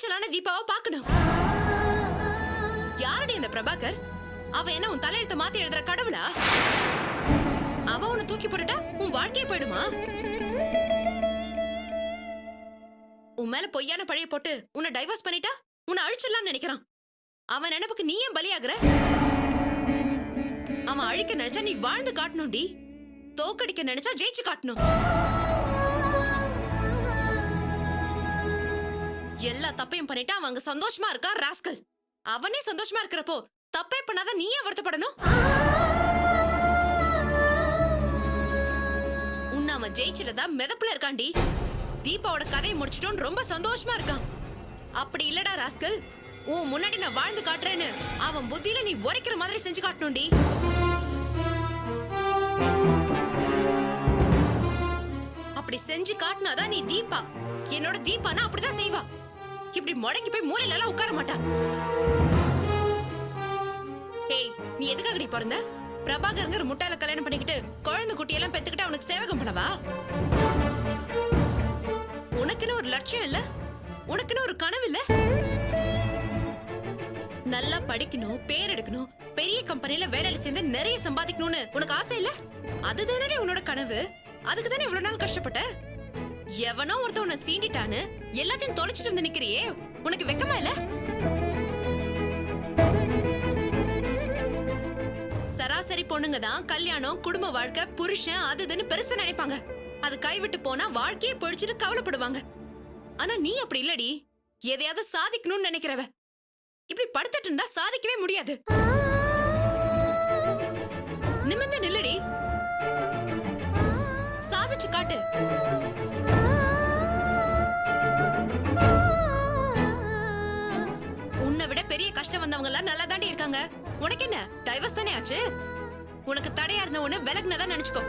எரிச்சலான தீபாவை பார்க்கணும். யாரடி இந்த பிரபாகர்? அவ என்ன உன் தலையெழுத்த மாத்தி எழுதுற கடவுளா? அவ உன்னை தூக்கி போட்டுட்டா உன் வாழ்க்கையே போயிடுமா? உன் மேல பொய்யான பழைய போட்டு உன்னை டைவர்ஸ் பண்ணிட்டா உன்னை அழிச்சிடலாம்னு நினைக்கிறான். அவன் நினைப்புக்கு நீ ஏன் பலியாகுற? அவன் அழிக்க நினைச்சா நீ வாழ்ந்து காட்டணும்டி. தோக்கடிக்க நினைச்சா ஜெயிச்சு காட்டணும். எல்லா தப்பையும் பண்ணிட்டு அவன் அங்க சந்தோஷமா இருக்கான் ராஸ்கல்? அவனே சந்தோஷமா இருக்கிறப்போ தப்பே பண்ணாத நீ வருத்தப்படணும். உன்னை அவன் ஜெயிச்சிட்டதா மிதப்புல இருக்கான்டி. தீபாவோட கதையை முடிச்சிட்டோன்னு ரொம்ப சந்தோஷமா இருக்கான். அப்படி இல்லடா ராஸ்கல். உன் முன்னாடி நான் வாழ்ந்து காட்டுறேன்னு அவன் புத்தியில நீ உரைக்கிற மாதிரி செஞ்சு காட்டணும்டி. அப்படி செஞ்சு காட்டினாதான் நீ தீபா. என்னோட தீபானா அப்படிதான் செய்வா. இப்படி முடங்கி போய் மூலையில எல்லாம் உட்கார மாட்டா ஏய் நீ எதுக்காகடி பிறந்த? பிரபாகருங்கிற முட்டால கல்யாணம் பண்ணிக்கிட்டு குழந்தை குட்டியெல்லாம் பெத்துக்கிட்டு அவனுக்கு சேவகம் பண்ணவா? உனக்குன்னு ஒரு லட்சியம் இல்ல? உனக்குன்னு ஒரு கனவு இல்ல? நல்லா படிக்கணும் பேர் எடுக்கணும் பெரிய கம்பெனில வேலையில சேர்ந்து நிறைய சம்பாதிக்கணும்னு உனக்கு ஆசை இல்ல? அதுதானே உன்னோட கனவு? அதுக்கு தானே இவ்வளவு நாள் கஷ்டப்பட்ட? எவனோ ஒருத்தன் உன்னை சீண்டிட்டான்னு எல்லாத்தையும் தொலைச்சிட்டு வந்து நிக்கிறியே. உனக்கு வெக்கமா இல்ல? சராசரி பொண்ணுங்க தான் கல்யாணம் குடும்ப வாழ்க்கை புருஷன் அது இதுன்னு பெருசா நினைப்பாங்க. அது கைவிட்டு போனா வாழ்க்கையே பொழிச்சிட்டு கவலைப்படுவாங்க. ஆனா நீ அப்படி இல்லடி. எதையாவது சாதிக்கணும்னு நினைக்கிறவ. இப்படி படுத்துட்டு இருந்தா சாதிக்கவே முடியாது. நிமிர்ந்து நில்லடி. சாதிச்சு காட்டு. பெரிய கஷ்டம் வந்தவங்க எல்லாம் நல்லா தாண்டி இருக்காங்க. உனக்கு என்ன? டைவர்ஸ் தானே ஆச்சு? உனக்கு தடையா இருந்த ஒண்ணு விலகுனதா நினைச்சுக்கோ.